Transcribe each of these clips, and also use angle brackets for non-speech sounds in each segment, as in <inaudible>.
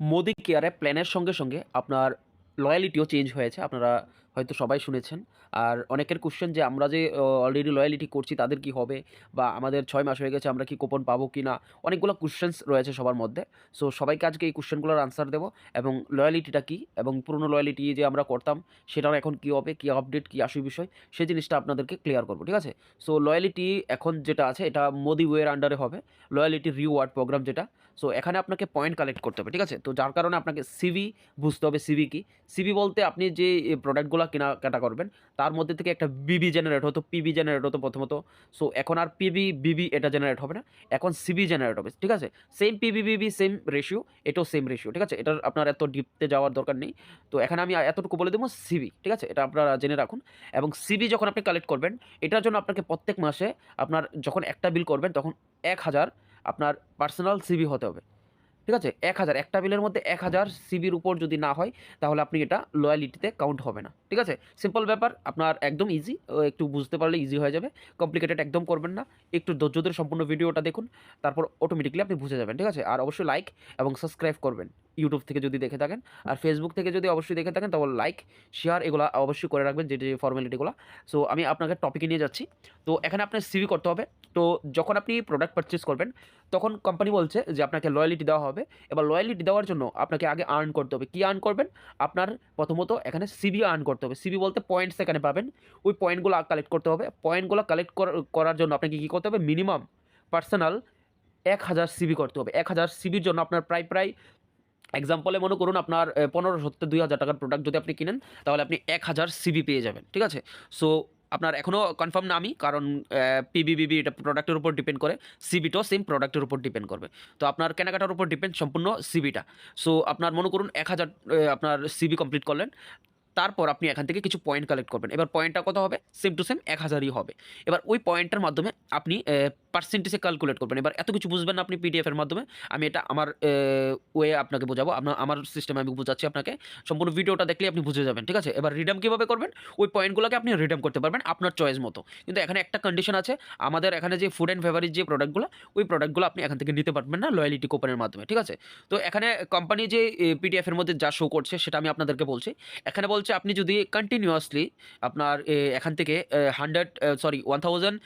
মোদি কেয়ারে প্ল্যানের সঙ্গে সঙ্গে আপনার লয়ালিটিও চেঞ্জ হয়েছে। আপনারা হয়তো সবাই শুনেছেন। আর অনেকের কোশ্চেন যে আমরা যে অলরেডি লয়ালিটি করছি তাদের কি হবে? বা আমাদের ছয় মাস হয়ে গেছে আমরা কি কুপন পাবো কি না অনেকগুলো কোশ্চেন্স রয়েছে সবার মধ্যে। সো সবাইকে আজকে এই কোশ্চেনগুলোর আনসার দেবো। এবং লয়ালিটিটা কী? এবং পুরনো লয়ালিটি যে আমরা করতাম, সেটার এখন কী হবে? কী আপডেট কী আসু বিষয়? সেই জিনিসটা আপনাদেরকে ক্লিয়ার করব, ঠিক আছে? সো লয়ালিটি এখন যেটা আছে, এটা মোদি ওয়ের আন্ডারে হবে। লয়ালিটি রিওয়ার্ড প্রোগ্রাম যেটা। সো এখানে আপনাকে পয়েন্ট কালেক্ট করতে হবে, ঠিক আছে? তো যার কারণে আপনাকে সিভি বুঝতে হবে সিভি কি? সিভি বলতে আপনি যে প্রোডাক্টগুলো কেনাকাটা করবেন। তার মধ্যে থেকে একটা বিবি জেনারেট হতো পিবি জেনারেট হতো প্রথমত। সো এখন আর পিবি বিবি এটা জেনারেট হবে না। এখন সিবি জেনারেট হবে, ঠিক আছে? Same PB BB same ratio এটাও সেম রেশিও ঠিক আছে? এটার আপনার এত ডিপতে যাওয়ার দরকার নেই। তো এখানে আমি এতটুকু বলে দেবো সিবি ঠিক আছে? এটা আপনারা জেনে রাখুন। এবং সিবি যখন আপনি কালেক্ট করবেন, এটার জন্য আপনাকে প্রত্যেক মাসে আপনার যখন একটা বিল করবেন, তখন এক হাজার আপনার পার্সোনাল সিবি হতে হবে। ঠিক আছে? এক হাজার। একটা বিলের মধ্যে এক হাজার সিবির উপর যদি না হয়, তাহলে আপনি এটা লয়ালিটিতে কাউন্ট হবে না। ঠিক আছে? সিম্পল ব্যাপার, আপনার একদম ইজি একটু বুঝতে পারলে ইজি হয়ে যাবে। কমপ্লিকেটেড একদম করবেন না। একটু ধৈর্য ধরে সম্পূর্ণ ভিডিওটা দেখুন, তারপর অটোমেটিকলি আপনি বুঝে যাবেন। ঠিক আছে? আর অবশ্যই লাইক এবং সাবস্ক্রাইব করবেন। ইউটিউব থেকে যদি দেখে থাকেন, আর ফেসবুক থেকে যদি অবশ্যই দেখে থাকেন, তাহলে লাইক শেয়ার এগুলো অবশ্যই করে রাখবেন, যে যে ফর্মালিটিগুলো সো আমি আপনাকে টপিকে নিয়ে যাচ্ছি। তো এখানে আপনার সিভি করতে হবে। তো যখন আপনি প্রোডাক্ট পারচেস করবেন, তখন কোম্পানি বলছে যে আপনাকে লয়ালিটি দেওয়া হবে। এবার লয়ালিটি দেওয়ার জন্য আপনাকে আগে আর্ন করতে হবে। কী আর্ন করবেন? আপনার প্রথমত এখানে সিবি আর্ন করতে হবে। সিবি বলতে পয়েন্টস এখানে পাবেন। ওই পয়েন্টগুলো কালেক্ট করতে হবে। পয়েন্টগুলো কালেক্ট করার জন্য আপনাকে কী করতে হবে? মিনিমাম পার্সোনাল এক হাজার সিবি করতে হবে। এক হাজার সিবির জন্য আপনার প্রায় প্রায় এক্সাম্পলে মনে করুন আপনার পনেরো, সত্তর, দুই হাজার টাকার প্রোডাক্ট যদি আপনি কিনেন, তাহলে আপনি এক হাজার সিবি পেয়ে যাবেন। ঠিক আছে? সো আপনার এখনও কনফার্ম না আমি, কারণ পিবিবিবি এটা প্রোডাক্টের উপর ডিপেন্ড করে সিবিটাও সেম প্রোডাক্টের উপর ডিপেন্ড করবে। তো আপনার কেনাকাটার উপর ডিপেন্ড সম্পূর্ণ সিবিটা সো আপনার মনে করুন এক হাজার আপনার সিবি কমপ্লিট করলেন তারপর আপনি এখান থেকে কিছু পয়েন্ট কালেক্ট করবেন। এবার পয়েন্টটা কত হবে? সেম টু সেম এক হাজারই হবে। এবার ওই পয়েন্টের মাধ্যমে আপনি পার্সেন্টেজে ক্যালকুলেট করবেন। এবার এত কিছু বুঝবেন না আপনি পিডিএফের মাধ্যমে। আমি এটা আমার ওয়ে আপনাকে বোঝাবো। আপনার, আমার সিস্টেমে আমি বোঝাচ্ছি আপনাকে। সম্পূর্ণ ভিডিওটা দেখলে আপনি বুঝে যাবেন, ঠিক আছে? এবার রিডাম কীভাবে করবেন? ওই পয়েন্টগুলোকে আপনি রিডাম করতে পারবেন আপনার চয়েস মতো। কিন্তু এখানে একটা কন্ডিশন আছে। আমাদের এখানে যে ফুড অ্যান্ড ফেভারিজ যে প্রোডাক্টগুলো ওই প্রোডাক্টগুলো আপনি এখান থেকে নিতে পারবেন না লয়ালিটি কোপনের মাধ্যমে, ঠিক আছে? তো এখানে কোম্পানি যে পিডিএফের মধ্যে যা শো করছে, সেটা আমি আপনাদেরকে বলছি। এখানে বলছে আপনি যদি কন্টিনিউয়াসলি আপনার এখান থেকে হান্ড্রেড সরি ওয়ান থাউজেন্ড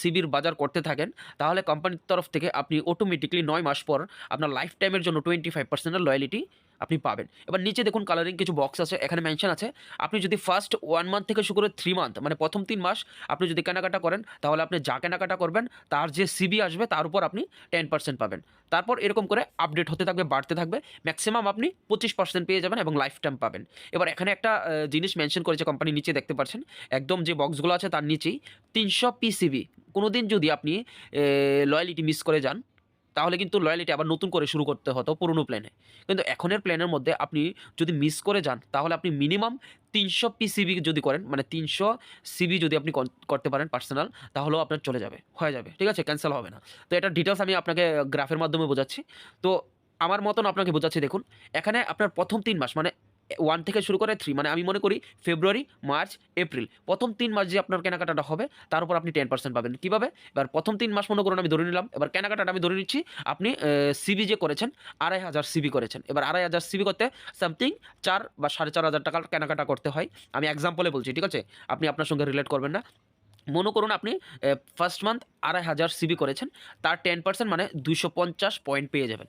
সিবির বাজার করতে থাকেন, তাহলে কোম্পানির তরফ থেকে আপনি অটোমেটিকলি নয় মাস পর আপনার লাইফ টাইমের জন্য টোয়েন্টি ফাইভ পার্সেন্টের লয়ালিটি আপনি পাবেন। এবার নিচে দেখুন কালারিং কিছু বক্স আছে, এখানে মেনশন আছে। আপনি যদি ফার্স্ট ওয়ান মান্থ থেকে শুরু করে থ্রি মান্থ মানে প্রথম তিন মাস আপনি যদি কেনাকাটা করেন, তাহলে আপনি যা কেনাকাটা করবেন, তার যে সিবি আসবে, তার উপর আপনি টেন পার্সেন্ট পাবেন। তারপর এরকম করে আপডেট হতে থাকবে, বাড়তে থাকবে। ম্যাক্সিমাম আপনি পঁচিশ পার্সেন্ট পেয়ে যাবেন এবং লাইফ টাইম পাবেন। এবার এখানে একটা জিনিস মেনশন করেছে কোম্পানি নিচে দেখতে পাচ্ছেন। একদম যে বক্সগুলো আছে, তার নিচেই তিনশো পিসিবি কোনো দিন যদি আপনি লয়ালিটি মিস করে যান তাহলে কিন্তু লয়ালিটি আবার নতুন করে শুরু করতে হতো পুরনো প্ল্যানে কিন্তু এখনের প্ল্যানের মধ্যে আপনি যদি মিস করে যান, তাহলে আপনি মিনিমাম তিনশো পিসিবি যদি করেন মানে তিনশো সিবি যদি আপনি করতে পারেন পার্সোনাল তাহলেও আপনার চলে যাবে, হয়ে যাবে, ঠিক আছে? ক্যান্সেল হবে না। তো এটা ডিটেলস আমি আপনাকে গ্রাফের মাধ্যমে বোঝাচ্ছি। তো আমার মতন আপনাকে বোঝাচ্ছি, দেখুন, এখানে আপনার প্রথম তিন মাস মানে ওয়ান থেকে শুরু করে থ্রি মানে আমি মনে করি ফেব্রুয়ারি মার্চ এপ্রিল প্রথম তিন মাস যে আপনার কেনাকাটাটা হবে, তার উপর আপনি টেন পার্সেন্ট পাবেন। কীভাবে? এবার প্রথম তিন মাস মনে করুন আমি ধরে নিলাম, এবার কেনাকাটাটা আমি ধরে নিচ্ছি, আপনি সিবি যে করেছেন, আড়াই হাজার সিবি করেছেন। এবার আড়াই হাজার সিবি করতে সামথিং চার বা সাড়ে চার হাজার টাকার কেনাকাটা করতে হয়। আমি এক্সাম্পলে বলছি, ঠিক আছে? আপনি আপনার সঙ্গে রিলেট করবেন না। মনে করুন আপনি ফার্স্ট মান্থ আড়াই হাজার সিবি করেছেন, তার টেন পার্সেন্ট মানে দুশো পঞ্চাশ পয়েন্ট পেয়ে যাবেন।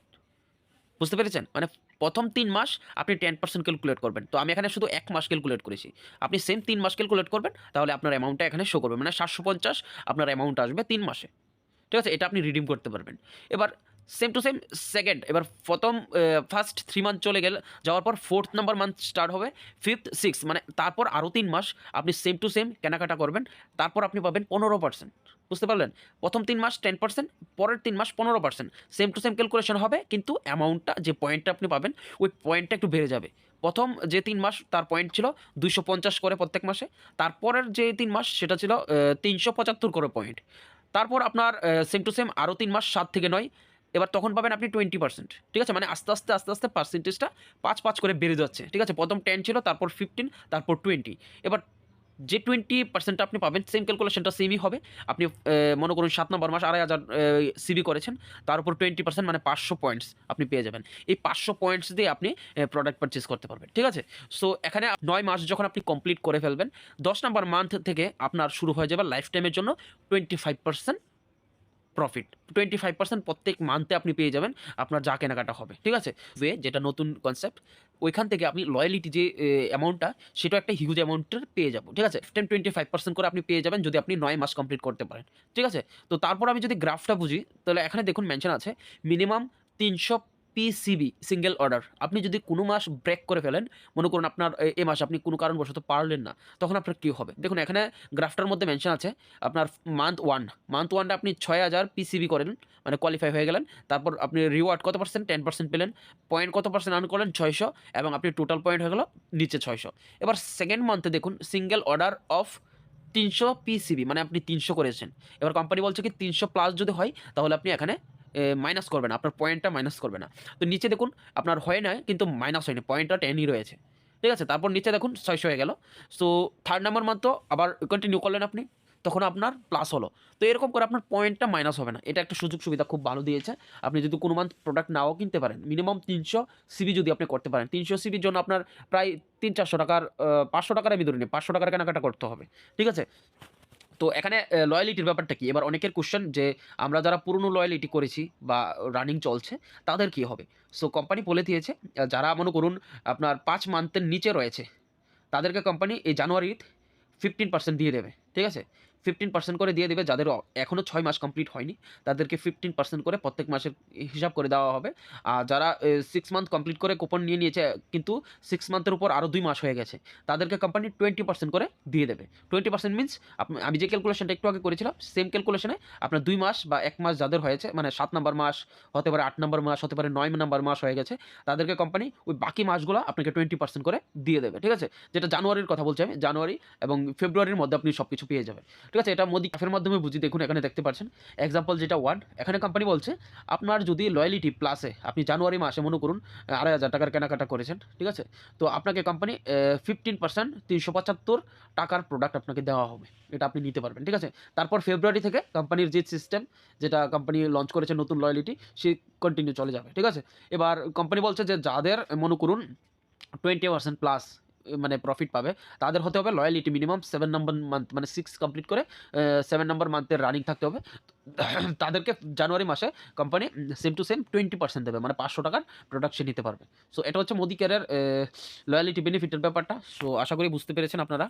বুঝতে পেরেছেন? মানে প্রথম তিন মাস আপনি টেন পার্সেন্ট ক্যালকুলেট করবেন। তো আমি এখানে শুধু এক মাস ক্যালকুলেট করেছি। আপনি সেম তিন মাস ক্যালকুলেট করবেন, তাহলে আপনার অ্যামাউন্টটা এখানে শো করবে। মানে সাতশো পঞ্চাশ, আপনার অ্যামাউন্ট আসবে তিন মাসে। ঠিক আছে? এটা আপনি রিডিম করতে পারবেন। এবার সেম টু সেম সেকেন্ড এবার প্রথম ফার্স্ট থ্রি মান্থ চলে গেল, যাওয়ার পর ফোর্থ নাম্বার মান্থ স্টার্ট হবে ফিফথ সিক্স মানে তারপর আরও তিন মাস আপনি সেম টু সেম কেনাকাটা করবেন, তারপর আপনি পাবেন পনেরো পার্সেন্ট বুঝতে পারলেন? প্রথম তিন মাস টেন পার্সেন্ট পরের তিন মাস পনেরো percent same to same calculation হবে, কিন্তু অ্যামাউন্টটা যে পয়েন্টটা আপনি পাবেন, ওই পয়েন্টটা একটু বেড়ে যাবে। প্রথম যে তিন মাস তার পয়েন্ট ছিল দুইশো পঞ্চাশ করে প্রত্যেক মাসে, তারপরের যে তিন মাস সেটা ছিল তিনশো পঁচাত্তর করে পয়েন্ট তারপর আপনার সেম টু সেম আরও তিন মাস সাত থেকে নয় এবার তখন পাবেন আপনি টোয়েন্টি পার্সেন্ট ঠিক আছে? মানে আস্তে আস্তে আস্তে আস্তে পার্সেন্টেজটা পাঁচ পাঁচ করে বেড়ে যাচ্ছে, ঠিক আছে? প্রথম টেন ছিল, তারপর ফিফটিন তারপর টোয়েন্টি এবার যে টোয়েন্টি পার্সেন্টটা আপনি পাবেন সেম ক্যালকুলেশনটা সেমই হবে। আপনি মনে করুন সাত নম্বর মাস আড়াই হাজার সিবি করেছেন, তার উপর টোয়েন্টি পার্সেন্ট মানে পাঁচশো পয়েন্টস আপনি পেয়ে যাবেন। এই পাঁচশো পয়েন্টস দিয়ে আপনি প্রোডাক্ট পারচেস করতে পারবেন, ঠিক আছে? সো এখানে নয় মাস যখন আপনি কমপ্লিট করে ফেলবেন, দশ নম্বর মান্থ থেকে আপনার শুরু হয়ে যাবে লাইফ টাইমের জন্য twenty five percent profit twenty five percent প্রত্যেক মান্থে আপনি পেয়ে যাবেন, আপনার যা কেনাকাটা হবে, ঠিক আছে? ওয়ে যেটা নতুন কনসেপ্ট ওইখান থেকে আপনি লয়ালিটি যে অ্যামাউন্টটা সেটা একটা হিউজ অ্যামাউন্টের পেয়ে যাব, ঠিক আছে? টেন টোয়েন্টি ফাইভ পার্সেন্ট করে আপনি পেয়ে যাবেন যদি আপনি নয় মাস কমপ্লিট করতে পারেন, ঠিক আছে? তো তারপর আমি যদি গ্রাফটা বুঝি, তাহলে এখানে দেখুন মেনশন আছে মিনিমাম তিনশো পিসিবি সিঙ্গেল অর্ডার আপনি যদি কোনো মাস ব্রেক করে ফেলেন, মনে করুন আপনার এ- মাস আপনি কোনো কারণবশত পারলেন না, তখন আপনার কী হবে? দেখুন, এখানে গ্রাফটার মধ্যে মেনশন আছে, আপনার মান্থ ওয়ান মান্থ ওয়ানটা আপনি ছয় হাজার পিসিবি করেন মানে কোয়ালিফাই হয়ে গেলেন, তারপর আপনি রিওয়ার্ড কত পার্সেন্ট টেন পার্সেন্ট পেলেন পয়েন্ট কত পার্সেন্ট আর্ন করলেন? ছয়শো, এবং আপনি টোটাল পয়েন্ট হয়ে গেলো নিচে ছয়শো। এবার সেকেন্ড মান্থে দেখুন সিঙ্গেল অর্ডার অফ তিনশো পিসিবি মানে আপনি তিনশো করেছেন। এবার কোম্পানি বলছে কি, তিনশো প্লাস যদি হয়, তাহলে আপনি এখানে মাইনাস করবে না, আপনার পয়েন্টটা মাইনাস করবে না। তো নিচে দেখুন, আপনার হয় না কিন্তু মাইনাস হয়নি পয়েন্টটা টেনই রয়েছে। ঠিক আছে? তারপর নিচে দেখুন, ছয়শো হয়ে গেল। সো থার্ড নাম্বার মাত্র আবার কন্টিনিউ করলেন আপনি। তখন আপনার প্লাস হলো। তো এরকম করে আপনার পয়েন্টটা মাইনাস হবে না। এটা একটা সুযোগ সুবিধা খুব ভালো দিয়েছে। আপনি যদি কোনো মান্থ প্রোডাক্ট নাও কিনতে পারেন মিনিমাম তিনশো সিবি যদি আপনি করতে পারেন, তিনশো সিবির জন্য আপনার প্রায় তিন চারশো টাকার পাঁচশো টাকার আমি ধরে নিই। পাঁচশো টাকার কেনাকাটা করতে হবে। ঠিক আছে? তো এখানে লয়ালিটির ব্যাপারটা কি? এবার অনেকের কোশ্চেন যে আমরা যারা পুরনো লয়ালিটি করেছি বা রানিং চলছে, তাদের কি হবে? সো কোম্পানি বলে দিয়েছে যারা মনে করুন আপনার পাঁচ মান্থের নিচে রয়েছে, তাদেরকে কোম্পানি এই জানুয়ারির ফিফটিন পার্সেন্ট দিয়ে দেবে। ঠিক আছে? ফিফটিন পার্সেন্ট করে দিয়ে দেবে যাদের এখনও ছয় মাস কমপ্লিট হয়নি, তাদেরকে ফিফটিন পার্সেন্ট করে প্রত্যেক মাসের হিসাব করে দেওয়া হবে। আর যারা সিক্স মান্থ কমপ্লিট করে কুপন নিয়ে নিয়েছে, কিন্তু সিক্স মান্থের উপর আরও দুই মাস হয়ে গেছে, তাদেরকে কোম্পানি টোয়েন্টি পার্সেন্ট করে দিয়ে দেবে। টোয়েন্টি পার্সেন্ট মিনস আমি যে ক্যালকুলেশনটা একটু আগে করেছিলাম সেম ক্যালকুলেশনে আপনার দুই মাস বা এক মাস যাদের হয়েছে মানে সাত নম্বর মাস, হতে পারে আট নম্বর মাস, হতে পারে নয় নম্বর মাস হয়ে গেছে, তাদেরকে কোম্পানি ওই বাকি মাসগুলো আপনাকে টোয়েন্টি পার্সেন্ট করে দিয়ে দেবে, ঠিক আছে? যেটা জানুয়ারির কথা বলছি আমি, জানুয়ারি এবং ফেব্রুয়ারির মধ্যে আপনি সব কিছু পেয়ে যাবেন। ঠিক আছে? এটা মোদি ক্যাফের মাধ্যমে বুঝি, দেখুন, এখানে দেখতে পাচ্ছেন। এক্সাম্পল যেটা ওয়ান এখানে কোম্পানি বলছে, আপনার যদি লয়ালিটি প্লাসে আপনি জানুয়ারি মাসে মনে করুন আড়াই হাজার টাকার কেনাকাটা করেছেন, ঠিক আছে? তো আপনাকে কোম্পানি ফিফটিন পার্সেন্ট তিনশো পঁচাত্তর টাকার প্রোডাক্ট আপনাকে দেওয়া হবে। এটা আপনি নিতে পারবেন, ঠিক আছে? তারপর ফেব্রুয়ারি থেকে কোম্পানির যে সিস্টেম যেটা কোম্পানি লঞ্চ করেছে নতুন লয়ালিটি সে কন্টিনিউ চলে যাবে, ঠিক আছে? এবার কোম্পানি বলছে যে, যাদের মনে করুন টোয়েন্টি পার্সেন্ট প্লাস মানে প্রফিট পাবে। তাদের হতে হবে loyalty minimum seven number month মানে সিক্স কমপ্লিট করে সেভেন নম্বর মান্থের রানিং থাকতে হবে। <clears throat> তাদেরকে জানুয়ারি মাসে company same to same twenty percent দেবে মানে পাঁচশো টাকার প্রোডাকশন নিতে পারবে। সো এটা হচ্ছে মোদি কেয়ারের লয়ালিটি বেনিফিটের ব্যাপারটা। সো আশা করি বুঝতে পেরেছেন আপনারা।